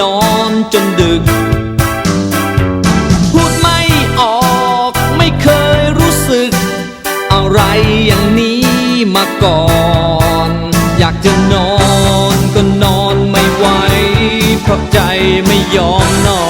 นอนจนดึก พูดไม่ออกไม่เคยรู้สึก อะไรอย่างนี้มาก่อน อยากจะนอนก็นอนไม่ไหวเพราะใจไม่ยอมนอน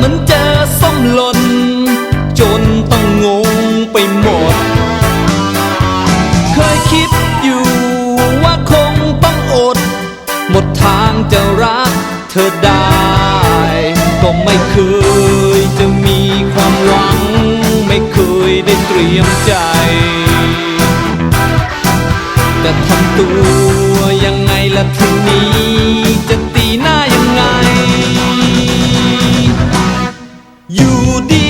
เหมือนเจอส้มหล่นจนต้องงงไปหมด เคยคิดอยู่ว่าคงต้องอด หมดทางจะรักเธอได้ ก็ไม่เคยจะมีความหวัง ไม่เคยได้เตรียมใจจะทำตัวยังไงล่ะทีนี้ อยู่